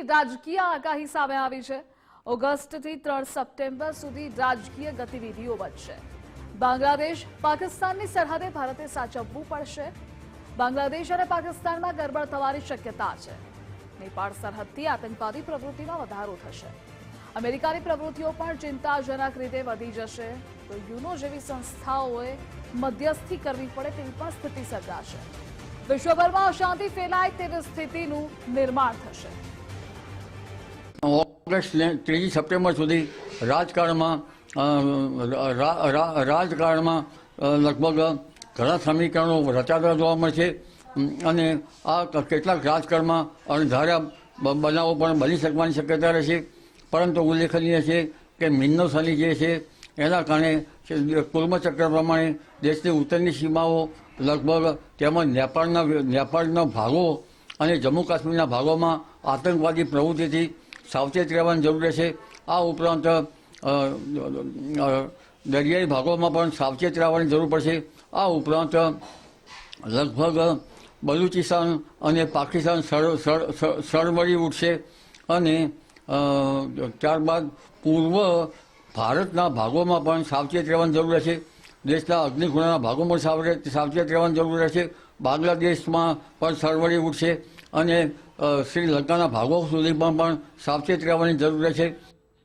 રાજકીય આગાહી સામે આવી છે. ઓગસ્ટથી ત્રણ સપ્ટેમ્બર સુધી રાજકીય ગતિવિધિઓ વધશે. બાંગ્લાદેશ પાકિસ્તાનની સરહદે ભારતે સાચવવું પડશે. બાંગ્લાદેશ અને પાકિસ્તાનમાં ગરબડ થવાની શક્યતા છે. નેપાળ સરહદથી આતંકવાદી પ્રવૃત્તિમાં વધારો થશે. અમેરિકાની પ્રવૃત્તિઓ પણ ચિંતાજનક રીતે વધી જશે. તો યુનો જેવી સંસ્થાઓએ મધ્યસ્થી કરવી પડે તેવી પણ સ્થિતિ સર્જાશે. વિશ્વભરમાં અશાંતિ ફેલાય તેવી સ્થિતિનું નિર્માણ થશે. ઓગસ્ટ ત્રીજી સપ્ટેમ્બર સુધી રાજકારણમાં રાજકારણમાં લગભગ ઘણા સમીકરણો રચાતા જોવા મળશે. અને આ કેટલાક રાજકારણમાં અણધાર્યા બનાવો પણ બની શકવાની શક્યતા રહેશે. પરંતુ ઉલ્લેખનીય છે કે મિન્નો શનિ જે છે, એના કારણે કુર્મચક્ર પ્રમાણે દેશની ઉત્તરની સીમાઓ લગભગ તેમજ નેપાળના નેપાળના ભાગો અને જમ્મુ કાશ્મીરના ભાગોમાં આતંકવાદી પ્રવૃત્તિથી સાવચેત રહેવાની જરૂર રહેશે આ ઉપરાંત દરિયાઈ ભાગોમાં પણ સાવચેત રહેવાની જરૂર પડશે. આ ઉપરાંત, લગભગ બલુચિસ્તાન અને પાકિસ્તાન સળ- સળ- સળ- સળવળી ઉઠશે અને ત્યારબાદ પૂર્વ ભારતના ભાગોમાં પણ સાવચેત રહેવાની જરૂર રહેશે દેશના અગ્નિખૂણાના ભાગોમાં સાવચેત સાવચેત રહેવાની જરૂર રહેશે. બાંગ્લાદેશમાં પણ સળવળી ઉઠશે અને શ્રીલંકાના ભાગો સુધીમાં પણ સાવચેત રહેવાની જરૂર રહેશે.